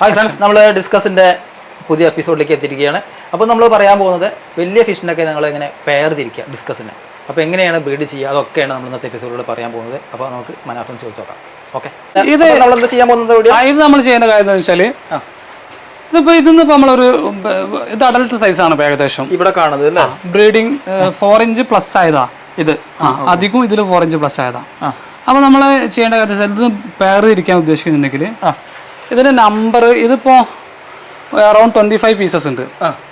Hi friends നമ്മൾ ഡിസ്കസിന്റെ പുതിയ എപ്പിസോഡിലേക്ക് എത്തിയിരിക്കുകയാണ്. അപ്പോൾ നമ്മൾ പറയാൻ പോകുന്നത് വലിയ ഫിഷിനൊക്കെ ഞങ്ങൾ ഇങ്ങനെ പെയർ തിരിക്കുക ഡിസ്കസിന് അപ്പോൾ എങ്ങനെയാണ് ബ്രീഡ് ചെയ്യുക? അതൊക്കെയാണ് നമ്മൾ ഇന്നത്തെ എപ്പിസോഡിൽ പറയാൻ പോകുന്നത്. അപ്പോൾ നമുക്ക് മനോഹരം ചോദിച്ചു നോക്കാം. ഓക്കെ ഇത് നമ്മൾ എന്താ ചെയ്യാൻ പോകുന്നത് ഇത് നമ്മൾ ചെയ്യുന്ന കാര്യം എന്താ വെച്ചാൽ ഇതിപ്പോ ഇതിന്ന് ഇപ്പൊ നമ്മളൊരു ഇത് അഡൽട്ട് സൈസ് ആണ് ഏകദേശം. ഇവിടെ കാണുന്നത് ബ്രീഡിങ് ഫോർ ഇഞ്ച് പ്ലസ് ആയതാ. ഇത്. ആ അധികവും ഇതിൽ ഫോർ ഇഞ്ച് പ്ലസ് ആയതാ. അപ്പൊ നമ്മൾ ചെയ്യേണ്ട കാര്യം ഇത് പേർ ഇരിക്കാൻ ഉദ്ദേശിക്കുന്നുണ്ടെങ്കിൽ ആ ഇതിന്റെ നമ്പർ ഇതിപ്പോ അറൌണ്ട് ട്വന്റി ഫൈവ് പീസസ് ഉണ്ട്.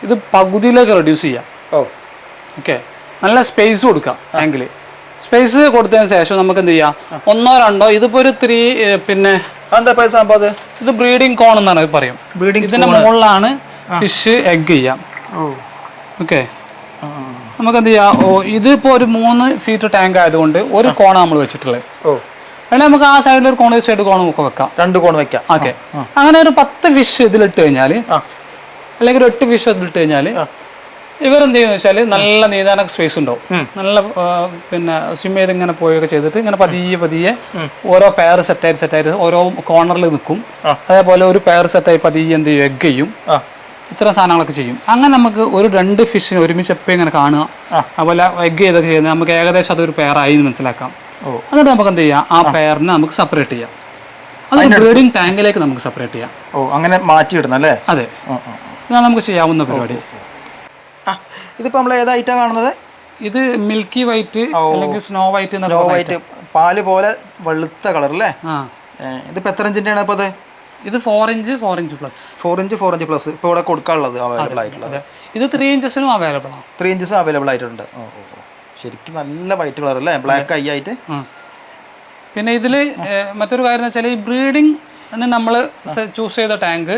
ഇത് പകുതിയിലേക്ക് റെഡ്യൂസ് ചെയ്യാം. ഓക്കെ നല്ല സ്പേസ് കൊടുക്കാം ടാങ്കിൽ സ്പേസ് കൊടുത്തതിന് ശേഷം നമുക്ക് എന്ത് ചെയ്യാം? ഒന്നോ രണ്ടോ ഇതിപ്പോ ഒരു ത്രീ പിന്നെ ഇത് ബ്രീഡിംഗ് കോൺ എന്നാണ് പറയും. ഇതിന്റെ മുകളിലാണ് ഫിഷ് എഗ് ചെയ്യാം. ഓക്കെ. നമുക്ക് എന്ത് ചെയ്യാം? ഓ ഇതിപ്പോ ഒരു മൂന്ന് ഫീറ്റ് ടാങ്ക് ആയതുകൊണ്ട് ഒരു കോണാണ് നമ്മൾ വെച്ചിട്ടുള്ളത്. അല്ലെങ്കിൽ നമുക്ക് ആ സൈഡിൽ ഒരു കോൺ സൈഡ് കോൺ ഒക്കെ വെക്കാം. രണ്ട് കോൺ വെക്കാം. ഓക്കെ. അങ്ങനെ ഒരു പത്ത് ഫിഷ് ഇതിലിട്ട് കഴിഞ്ഞാൽ അല്ലെങ്കിൽ ഒരു എട്ട് ഫിഷ് ഇതിലിട്ട് കഴിഞ്ഞാൽ ഇവരെന്ത് ചെയ്യുന്ന വെച്ചാൽ നല്ല നീന്താനൊക്കെ സ്പേസ് ഉണ്ടാവും. നല്ല പിന്നെ സ്വിം ചെയ്ത് ഇങ്ങനെ പോയൊക്കെ ചെയ്തിട്ട് ഇങ്ങനെ പതിയെ പതിയെ ഓരോ പെയർ സെറ്റായി സെറ്റായി ഓരോ കോർണറിൽ നിൽക്കും. അതേപോലെ ഒരു പെയർ സെറ്റായി പതിയെ എന്ത് ചെയ്യും? എഗ് ചെയ്യും. ഇത്ര സാധനങ്ങളൊക്കെ ചെയ്യും. അങ്ങനെ നമുക്ക് ഒരു രണ്ട് ഫിഷിനെ ഒരുമിച്ച് എപ്പോഴും ഇങ്ങനെ കാണുക. അതുപോലെ എഗ് ചെയ്തൊക്കെ ചെയ്യുന്നത് നമുക്ക് ഏകദേശം അതൊരു പെയറായി എന്ന് മനസ്സിലാക്കാം. എന്നിട്ട് നമുക്ക് എന്ത് ചെയ്യാം? ആ പെയറിനെ നമുക്ക് സെപ്പറേറ്റ് ചെയ്യാം. അത് ബ്രീഡിംഗ് ടാങ്കിലേക്ക് നമുക്ക് സെപ്പറേറ്റ് ചെയ്യാം. ഓ അങ്ങനെ മാറ്റിയിടണം അല്ലേ? അതെ. ഇതാണ് നമുക്ക് ചെയ്യാവുന്ന പരിപാടി. ഇതിപ്പോൾ നമ്മൾ ഏതായിട്ടാണ് കാണുന്നത്? ഇത് മിൽക്കി വൈറ്റ് അല്ലെങ്കിൽ സ്നോ വൈറ്റ് സ്നോ വൈറ്റ് പാൽ പോലെ വെളുത്ത കളർ അല്ലേ? ഇതിപ്പോൾ എത്ര ഇഞ്ചിന്റെ ആണ് ഇപ്പോൾ അത്? ഇത് four inch four inch plus four inch four inch plus ഇപ്പോൾ ഇവിടെ കൊടുക്കാനുള്ളത് അവൈലബിൾ ആയിട്ടുള്ളത്. ഇത് ത്രീ ഇഞ്ചസിനും അവൈലബിൾ ആണ് ത്രീ ഇഞ്ചസ് അവൈലബിൾ ആയിട്ടുണ്ട്. ഓ. ശരിക്കും നല്ല വൈറ്റ് കളർ അല്ലേ? ബ്ലാക്ക് ഐ ആയിട്ട് പിന്നെ ഇതിൽ മറ്റൊരു കാര്യം എന്ന് വെച്ചാൽ ഈ ബ്രീഡിംഗ് നമ്മൾ ചൂസ് ചെയ്ത ടാങ്ക്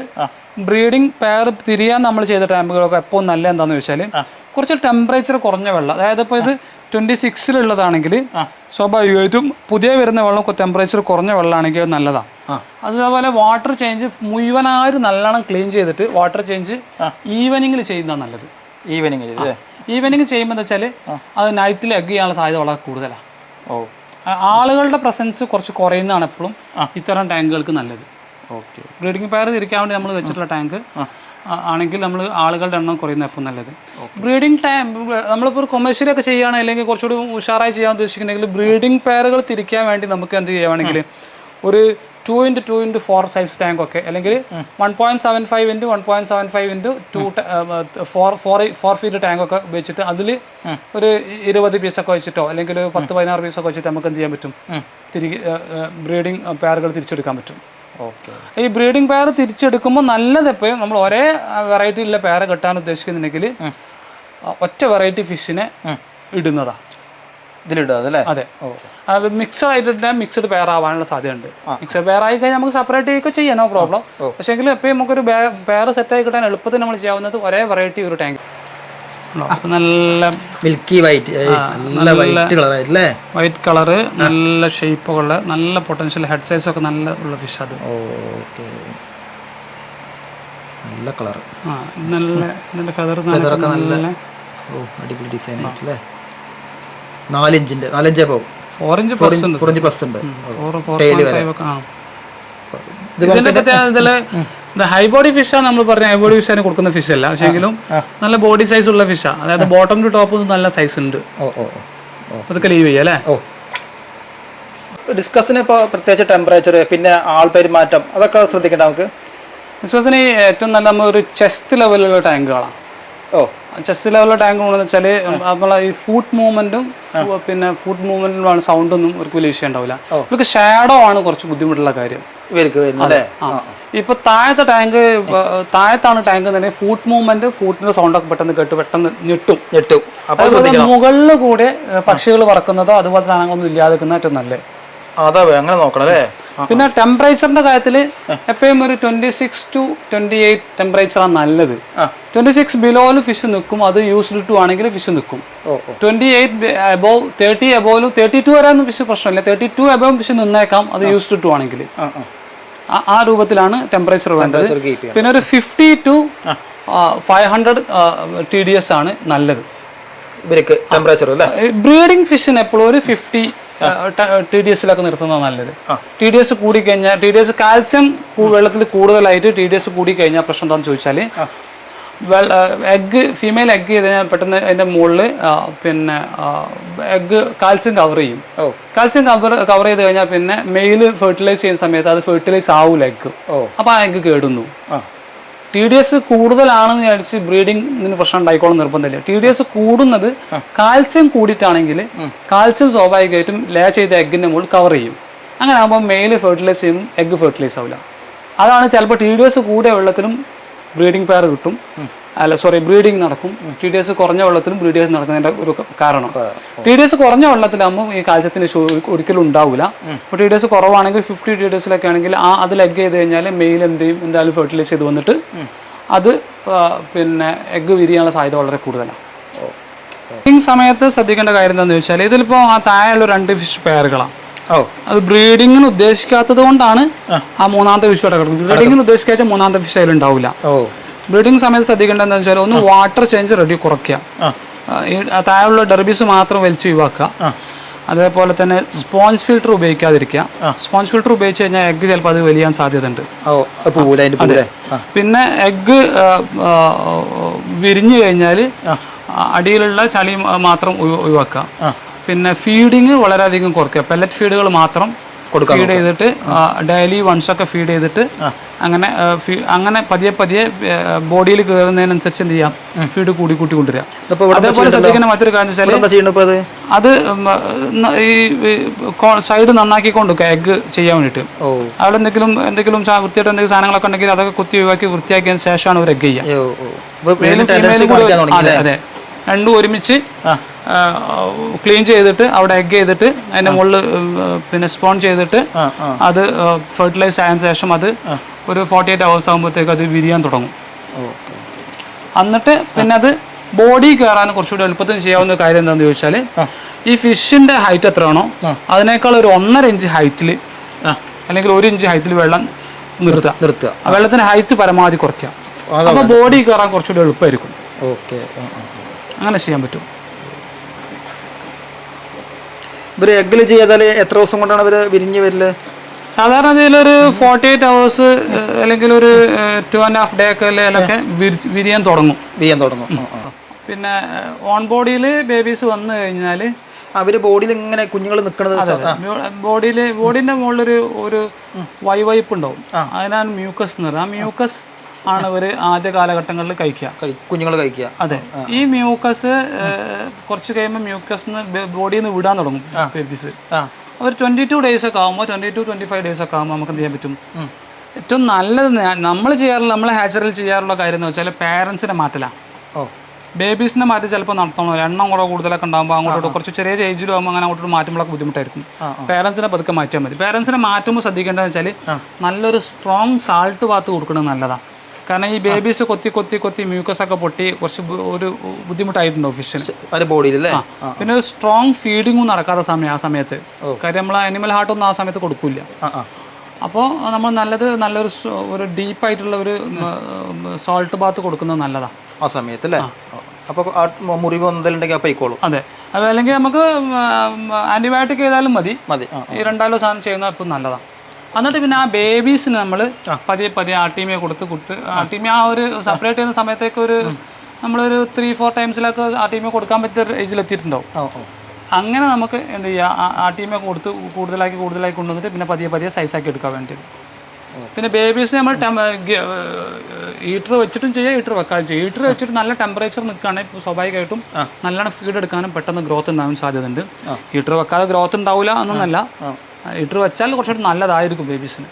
ബ്രീഡിംഗ് പെയർ തിരിയാൻ നമ്മൾ ചെയ്ത ടാങ്കുകളൊക്കെ എപ്പോൾ നല്ല എന്താണെന്ന് വെച്ചാൽ കുറച്ച് ടെമ്പറേച്ചർ കുറഞ്ഞ വെള്ളം. അതായത് ഇപ്പോൾ ഇത് ട്വന്റി സിക്സിലുള്ളതാണെങ്കിൽ സ്വാഭാവികമായിട്ടും പുതിയ വരുന്ന വെള്ളം ടെമ്പറേച്ചർ കുറഞ്ഞ വെള്ളമാണെങ്കിൽ നല്ലതാണ് അതുപോലെ വാട്ടർ ചേഞ്ച് മുഴുവനായിട്ട് നല്ലോണം ക്ലീൻ ചെയ്തിട്ട് വാട്ടർ ചേഞ്ച് ഈവനിങ്ങിൽ ചെയ്യുന്നതാണ് നല്ലത്. ഈവനിങ് ഈവനിങ് ചെയ്യുമ്പോൾ എന്താ വെച്ചാൽ അത് നൈറ്റിൽ എഗ് ചെയ്യാനുള്ള സാധ്യത വളരെ കൂടുതലാണ് ഓ. ആളുകളുടെ പ്രസൻസ് കുറച്ച് കുറയുന്നതാണ് എപ്പോഴും ഇത്തരം ടാങ്കുകൾക്ക് നല്ലത്. ഓക്കെ. ബ്രീഡിംഗ് പയർ തിരിക്കാൻ വേണ്ടി നമ്മൾ വെച്ചിട്ടുള്ള ടാങ്ക് ആണെങ്കിൽ നമ്മൾ ആളുകളുടെ എണ്ണം കുറയുന്ന എപ്പോൾ നല്ലത്. ബ്രീഡിംഗ് ടൈം നമ്മളിപ്പോൾ ഒരു കൊമേഴ്ഷ്യലൊക്കെ ചെയ്യുകയാണെങ്കിൽ അല്ലെങ്കിൽ കുറച്ചുകൂടി ഉഷാറായി ചെയ്യാൻ ഉദ്ദേശിക്കുന്നുണ്ടെങ്കിൽ ബ്രീഡിംഗ് പെയറുകൾ തിരിക്കാൻ വേണ്ടി നമുക്ക് എന്ത് ചെയ്യുകയാണെങ്കിൽ ഒരു two into two into four size tank ഒക്കെ അല്ലെങ്കിൽ one point seven five into one point seven five into two four four four feet tank ഒക്കെ വെച്ചിട്ട് അതിൽ ഒരു ഇരുപത് പീസൊക്കെ വെച്ചിട്ടോ? അല്ലെങ്കിൽ ഒരു പത്ത് പതിനാറ് പീസൊക്കെ വെച്ചിട്ട് നമുക്ക് എന്ത് ചെയ്യാൻ പറ്റും? തിരികെ ബ്രീഡിംഗ് പെയറുകൾ തിരിച്ചെടുക്കാൻ പറ്റും. ഓക്കെ. ഈ ബ്രീഡിംഗ് പെയർ തിരിച്ചെടുക്കുമ്പോൾ നല്ലത് എപ്പോഴും നമ്മൾ ഒരേ വെറൈറ്റിയിലുള്ള പെയർ കിട്ടാൻ ഉദ്ദേശിക്കുന്നുണ്ടെങ്കിൽ ഒറ്റ വെറൈറ്റി ഫിഷിനെ ഇടുന്നതാ. ഇതിലിടുക അതല്ലേ? അതെ. മിക്സഡ് ആയിട്ട് മിക്സഡ് പെയർ ആവാനുള്ള സാധ്യതയുണ്ട്. മിക്സഡ് പെയർ ആയി കഴിഞ്ഞാൽ നമുക്ക് സെപ്പറേറ്റ് ചെയ്യുക ചെയ്യാം നോ പ്രോബ്ലം പക്ഷേ എങ്കിലും എപ്പോഴും നമുക്കൊരു പെയർ സെറ്റ് ആയി കിട്ടാൻ എളുപ്പത്തിൽ നമ്മൾ ചെയ്യാവുന്നത് ഒരേ വെറൈറ്റി ഒരു ടാങ്ക് നല്ല മിൽക്കി വൈറ്റ് നല്ല വൈറ്റ് കളർ ആയിട്ടല്ലേ? വൈറ്റ് കളറ് നല്ല ഷേപ്പുകളുള്ള നല്ല പൊട്ടൻഷ്യൽ ഹെഡ് സൈസ് ഒക്കെ നല്ല ഉള്ള ഫിഷ് അത്. ഓക്കെ. നല്ല കളർ ആ നല്ല നല്ല ഫെദർ നല്ല അടിപൊളി ഡിസൈൻ ആയിട്ടല്ലേ? നാലിഞ്ചിന്റെ നാലഞ്ചേ പോകും ഓറഞ്ച് പ്ലസ് ഉണ്ട്. വരെ. ഹൈ ബോഡി ഫിഷാണ് നമ്മൾ പറഞ്ഞ ഹൈ ബോഡി ഫിഷാണ് കൊടുക്കുന്ന ഫിഷ് അല്ല. പക്ഷേങ്കിലും നല്ല ബോഡി സൈസ് ഉള്ള ഫിഷാ അതായത് ബോട്ടം ടു ടോപ്പ് നല്ല സൈസ് ഉണ്ട്. അതൊക്കെ ലീവ് ചെയ്യാം അല്ലേ? ഡിസ്കസിന് ഇപ്പോൾ പ്രത്യേകിച്ച് ടെമ്പറേച്ചർ പിന്നെ ആൾ പെരുമാറ്റം അതൊക്കെ ശ്രദ്ധിക്കണ്ട നമുക്ക്? ഡിസ്കസിന് ഏറ്റവും നല്ല നമ്മൾ ഒരു ചെസ്റ്റ് ലെവലിലുള്ള ടാങ്കുകളാണ് ഓ. ചെസ്റ്റ് ലെവലിലെ ടാങ്ക് എന്ന് വെച്ചാൽ നമ്മളെ ഈ ഫുഡ് മൂവ്മെന്റും പിന്നെ ഫുഡ് മൂവ്മെന്റിലാണ് സൗണ്ട് ഒന്നും ഒരു വലിയ വിഷയം ഉണ്ടാവില്ല. ഇവർക്ക് ഷാഡോ ആണ് കുറച്ച് ബുദ്ധിമുട്ടുള്ള കാര്യം. ഇപ്പൊ താഴത്തെ ടാങ്ക് താഴത്താണ് ടാങ്ക് തന്നെ ഫുഡ് മൂവ്മെന്റ് ഫുഡിന്റെ സൗണ്ട് ഒക്കെ പെട്ടെന്ന് കേട്ട് പെട്ടെന്ന് ഞെട്ടും. ഞെട്ടും. മുകളിൽ കൂടെ പക്ഷികൾ പറക്കുന്നതോ അതുപോലെ സാധനങ്ങളൊന്നും ഇല്ലാതെ ഏറ്റവും നല്ലത്. അതാ അങ്ങനെ നോക്കണം അല്ലേ പിന്നെ ടെമ്പറേച്ചറിന്റെ കാര്യത്തിൽ എപ്പോഴും ഒരു twenty six to twenty eight ടെമ്പറേച്ചറാണ് നല്ലത്. ആ. ട്വന്റി സിക്സ് ബിലോയിലും ഫിഷ് നിൽക്കും അത് യൂസ്ഡ് ടു ആണെങ്കിൽ ഫിഷ് നിൽക്കും. ട്വന്റി എയ്റ്റ് അബോവ് തേർട്ടി അബോവിലും തേർട്ടി ടു വരെയൊന്നും ഫിഷ് പ്രശ്നമില്ല. തേർട്ടി ടു അബോവ് ഫിഷ് നിന്നേക്കാം അത് യൂസ്ഡ് ടു ആണെങ്കിൽ. ആ രൂപത്തിലാണ് ടെമ്പറേച്ചർ വേണ്ടത്. ടെമ്പറേച്ചർ പിന്നെ ഒരു fifty to five hundred T D S ആണ് നല്ലത്. ടെമ്പറേച്ചർ ബ്രീഡിംഗ് ഫിഷിന് എപ്പോഴും ഒരു ഫിഫ്റ്റി ടി ഡി എസിലൊക്കെ നിർത്തുന്നത് നല്ലത്. ടി ഡി എസ് കൂടിക്കഴിഞ്ഞാൽ ടി ഡി എസ് കാൽസ്യം വെള്ളത്തിൽ കൂടുതലായിട്ട് ടി ഡി എസ് കൂടിക്കഴിഞ്ഞാൽ പ്രശ്നം എന്താണെന്ന് ചോദിച്ചാൽ എഗ്ഗ് ഫീമെയിൽ എഗ്ഗ് ചെയ്ത് കഴിഞ്ഞാൽ പെട്ടെന്ന് അതിന്റെ മുകളിൽ പിന്നെ എഗ്ഗ് കാൽസ്യം കവർ ചെയ്യും. കാൽസ്യം കവർ കവർ ചെയ്ത് കഴിഞ്ഞാൽ പിന്നെ മെയിൽ ഫെർട്ടിലൈസ് ചെയ്യുന്ന സമയത്ത് അത് ഫെർട്ടിലൈസ് ആവൂല എഗ്ഗ്. അപ്പോൾ ആ എഗ്ഗ് കേടുന്നു. ടി ഡി എസ് കൂടുതലാണെന്ന് വിചാരിച്ച് ബ്രീഡിങ്ങിന് പ്രശ്നം ഉണ്ടായിക്കോളും നിർബന്ധമില്ല. ടി ഡി എസ് കൂടുന്നത് കാൽസ്യം കൂടിയിട്ടാണെങ്കിൽ കാൽസ്യം സ്വാഭാവികമായിട്ടും ലേ ചെയ്ത എഗ്ഗിന്റെ മുകളിൽ കവർ ചെയ്യും. അങ്ങനെ ആകുമ്പോൾ മെയിൽ ഫെർട്ടിലൈസ് ചെയ്യും എഗ്ഗ് ഫെർട്ടിലൈസ് ആവില്ല. അതാണ് ചിലപ്പോൾ ടി ഡി എസ് കൂടിയ വെള്ളത്തിലും ബ്രീഡിംഗ് പെയർ കിട്ടും. അല്ല സോറി ബ്രീഡിംഗ് നടക്കും. ടി ഡി എസ് കുറഞ്ഞ വെള്ളത്തിലും ബ്രീഡിംഗ് നടക്കുന്നതിന്റെ ഒരു കാരണം. ടി ഡി എസ് കുറഞ്ഞ വെള്ളത്തിലാകുമ്പോൾ ഈ കാൽസ്യത്തിന് ഒരിക്കലും ഉണ്ടാവില്ല ഇപ്പോൾ ടി ഡി എസ് കുറവാണെങ്കിൽ ഫിഫ്റ്റി ടി ഡി എസിലൊക്കെ ആണെങ്കിൽ ആ അത് ലെഗ് ചെയ്ത് കഴിഞ്ഞാൽ മെയിൽ എന്ത് ചെയ്യും? എന്തായാലും ഫെർട്ടിലൈസ് ചെയ്ത് വന്നിട്ട് അത് പിന്നെ എഗ്ഗ് വിരിയാനുള്ള സാധ്യത വളരെ കൂടുതലാണ്. ഈ സമയത്ത് ശ്രദ്ധിക്കേണ്ട കാര്യം എന്താണെന്ന് വെച്ചാൽ ഇതിലിപ്പോൾ ആ താഴെയുള്ള രണ്ട് ഫിഷ് പെയറുകളാണ് അത് ബ്രീഡിങ്ങിന് ഉദ്ദേശിക്കാത്തത് കൊണ്ടാണ് ആ. മൂന്നാമത്തെ ഫിഷ് കിടക്കുന്നത്. ബ്രീഡിങ്ങിന് ഉദ്ദേശിക്കാത്ത മൂന്നാമത്തെ ഫിഷ് അതിൽ ബ്രീഡിംഗ് സമയത്ത് ശ്രദ്ധിക്കേണ്ടതെന്ന് വെച്ചാൽ ഒന്ന് വാട്ടർ ചേഞ്ച് റെഡി കുറയ്ക്കുക. ഈ താഴെയുള്ള ഡെർബീസ് മാത്രം വലിച്ചു ഒഴിവാക്കുക. അതേപോലെ തന്നെ സ്പോഞ്ച് ഫിൽറ്റർ ഉപയോഗിക്കാതിരിക്കുക. സ്പോഞ്ച് ഫിൽറ്റർ ഉപയോഗിച്ച് കഴിഞ്ഞാൽ എഗ്ഗ് ചിലപ്പോൾ അത് വലിയാൻ സാധ്യതയുണ്ട്. പിന്നെ എഗ്ഗ് വിരിഞ്ഞു കഴിഞ്ഞാൽ അടിയിലുള്ള ചളി മാത്രം ഒഴിവാക്കുക. പിന്നെ ഫീഡിങ് വളരെയധികം കുറയ്ക്കുക. പെല്ലറ്റ് ഫീഡുകൾ മാത്രം ഫീഡ് ചെയ്തിട്ട് ഡെയിലി വൺസ് ഒക്കെ ഫീഡ് ചെയ്തിട്ട് അങ്ങനെ അങ്ങനെ പതിയെ പതിയെ ബോഡിയിൽ കയറുന്നതിനനുസരിച്ച് എന്ത് ചെയ്യാം? ഫീഡ് കൂടി കൂട്ടി ഇവിടെ അതേപോലെ ശ്രദ്ധിക്കുന്ന മറ്റൊരു കാര്യം വെച്ചാൽ അത്? ഈ സൈഡ് നന്നാക്കിക്കൊണ്ടു എഗ്ഗ് ചെയ്യാൻ വേണ്ടിയിട്ട്. അവിടെ എന്തെങ്കിലും എന്തെങ്കിലും വൃത്തിയായിട്ട് എന്തെങ്കിലും സാധനങ്ങളൊക്കെ ഉണ്ടെങ്കിൽ അതൊക്കെ കുത്തി ഒഴിവാക്കി വൃത്തിയാക്കിയതിന് ശേഷമാണ് ഒരു എഗ് ചെയ്യുക. അതെ അതെ. രണ്ടും ഒരുമിച്ച് ക്ലീൻ ചെയ്തിട്ട് അവിടെ എഗ് ചെയ്തിട്ട് അതിന്റെ മുകളിൽ പിന്നെ സ്പോൺ ചെയ്തിട്ട് അത് ഫെർട്ടിലൈസ് ആയതിനു ശേഷം അത് ഒരു ഫോർട്ടി എയ്റ്റ് അവേഴ്സ് ആകുമ്പോഴത്തേക്ക് അത് വിരിയാൻ തുടങ്ങും. എന്നിട്ട് പിന്നെ അത് ബോഡി കയറാൻ കുറച്ചുകൂടി എളുപ്പത്തിൽ ചെയ്യാവുന്ന കാര്യം എന്താണെന്ന് ചോദിച്ചാൽ ഈ ഫിഷിന്റെ ഹൈറ്റ് എത്രയാണോ അതിനേക്കാൾ ഒരു ഒന്നര ഇഞ്ച് ഹൈറ്റിൽ അല്ലെങ്കിൽ ഒരു ഇഞ്ച് ഹൈറ്റിൽ വെള്ളം നിർത്തുക. നിർത്തുക. വെള്ളത്തിന്റെ ഹൈറ്റ് പരമാവധി കുറയ്ക്കുക. അപ്പൊ അപ്പോൾ ബോഡി കയറാൻ കുറച്ചുകൂടി എളുപ്പമായിരിക്കും. ഓക്കെ അങ്ങനെ ചെയ്യാൻ പറ്റും. ഇവർ എഗ്ഗിൽ ചെയ്താൽ എത്ര ദിവസം കൊണ്ടാണ് ഇവർ വിരിഞ്ഞ് വരൽ? സാധാരണ ഒരു ഫോർട്ടി എയ്റ്റ് അവേഴ്സ് അല്ലെങ്കിൽ ഒരു ടു ആൻഡ് ഹാഫ് ഡേ ഒക്കെ അതിലൊക്കെ വിരിയാൻ തുടങ്ങും. വിരിയാൻ തുടങ്ങും. പിന്നെ ഓൺ ബോഡിയിൽ ബേബീസ് വന്നു കഴിഞ്ഞാൽ അവർ ബോഡിയിൽ ഇങ്ങനെ കുഞ്ഞുങ്ങൾ നിൽക്കുന്നത് ബോഡിയിൽ ബോഡിന്റെ മുകളിലൊരു ഒരു വൈവൈപ്പ് ഉണ്ടാവും അതിനാണ് മ്യൂക്കസ് എന്ന് പറയുന്നത്. ആ മ്യൂക്കസ് ആണ് ഇവർ ആദ്യ കാലഘട്ടങ്ങളിൽ കഴിക്കുക. കുഞ്ഞുങ്ങൾ കഴിക്കുക. അതെ. ഈ മ്യൂക്കസ് കുറച്ച് കഴിയുമ്പോൾ മ്യൂക്കസ് ബോഡിയിൽ നിന്ന് വിടാൻ തുടങ്ങും ബേബീസ് അവർ ട്വന്റി ടു ഡേയ്സ് ഒക്കെ ആകുമ്പോൾ twenty two twenty five days ഒക്കെ ആകുമ്പോൾ നമുക്ക് എന്ത് ചെയ്യാൻ പറ്റും? ഏറ്റവും നല്ലത് നമ്മൾ ചെയ്യാറുള്ള നമ്മളെ ഹാച്ചറിൽ ചെയ്യാറുള്ള കാര്യം എന്ന് വെച്ചാൽ പേരൻസിനെ മാറ്റലാണ് ഓ. ബേബീസിനെ മാറ്റി ചിലപ്പോൾ നടത്തണോ. എണ്ണം കൂടെ കൂടുതലൊക്കെ ഉണ്ടാകുമ്പോൾ അങ്ങോട്ടോട്ട് കുറച്ച് ചെറിയ ഏജിലും ആകുമ്പോൾ അങ്ങനെ അങ്ങോട്ട് മാറ്റുമ്പോഴൊക്കെ ബുദ്ധിമുട്ടായിരിക്കും. പേരൻസിനെ പതുക്കെ മാറ്റിയാൽ മതി. പേരൻസിനെ മാറ്റുമ്പോൾ ശ്രദ്ധിക്കേണ്ടതെന്ന് വെച്ചാൽ നല്ലൊരു സ്ട്രോങ് സാൾട്ട് ഭാഗത്ത് കൊടുക്കുന്നത് നല്ലതാണ് കാരണം ഈ ബേബീസ് കൊത്തി കൊത്തി കൊത്തി മ്യൂക്കസ് ഒക്കെ പൊട്ടി കുറച്ച് ഒരു ബുദ്ധിമുട്ടായിട്ടുണ്ട് ഫിഷിന് ബോഡിയിൽ പിന്നെ ഒരു സ്ട്രോങ് ഫീഡിങ്ങും നടക്കാത്ത സമയം ആ സമയത്ത്. കാര്യം നമ്മൾ അനിമൽ ഹാർട്ടൊന്നും ആ സമയത്ത് കൊടുക്കില്ല. അപ്പോൾ നമ്മൾ നല്ലത് നല്ലൊരു ഒരു ഡീപ്പായിട്ടുള്ള ഒരു സോൾട്ട് ബാത്ത് കൊടുക്കുന്നത് നല്ലതാണ് ആ സമയത്ത് അല്ലേ? അപ്പോൾ മുറിവ് എന്തെങ്കിലും ആയിക്കോളും. അതെ. അതല്ലെങ്കിൽ അല്ലെങ്കിൽ നമുക്ക് ആന്റിബയോട്ടിക് ചെയ്താലും മതി. മതി. ഈ രണ്ടാലോ സാധനം ചെയ്യുന്ന ഇപ്പം നല്ലതാണ് എന്നിട്ട് പിന്നെ ആ ബേബീസിന് നമ്മൾ പതിയെ പതിയെ ആർട്ടീമിയ കൊടുത്ത് കൊടുത്ത് ആർട്ടീമിയ ആ ഒരു സെപ്പറേറ്റ് ചെയ്യുന്ന സമയത്തേക്ക് ഒരു നമ്മളൊരു ത്രീ ഫോർ ടൈംസിലൊക്കെ ആർട്ടീമിയ കൊടുക്കാൻ പറ്റിയ ഏജിൽ എത്തിയിട്ടുണ്ടാവും. ഓ ഓ. അങ്ങനെ നമുക്ക് എന്ത് ചെയ്യുക ആർട്ടീമിയ കൊടുത്ത് കൂടുതലാക്കി കൂടുതലാക്കി കൊണ്ടുവന്നിട്ട് പിന്നെ പതിയെ പതിയെ സൈസാക്കി എടുക്കാൻ വേണ്ടിയത് പിന്നെ ബേബീസ് നമ്മൾ ഹീറ്റർ വെച്ചിട്ടും ചെയ്യാം ഹീറ്റർ വെക്കാതെ ചെയ്യാം. ഹീറ്റർ വെച്ചിട്ട് നല്ല ടെമ്പറേച്ചർ നിൽക്കുകയാണെങ്കിൽ സ്വാഭാവികമായിട്ടും നല്ലോണം ഫീഡ് എടുക്കാനും പെട്ടെന്ന് ഗ്രോത്ത് ഉണ്ടാകാൻ സാധ്യതയുണ്ട്. ഹീറ്റർ വെക്കാതെ ഗ്രോത്ത് ഉണ്ടാവില്ല എന്നൊന്നല്ല. ഹീറ്റർ വെച്ചാൽ കുറച്ചുകൂടി നല്ലതായിരിക്കും ബേബീസിന്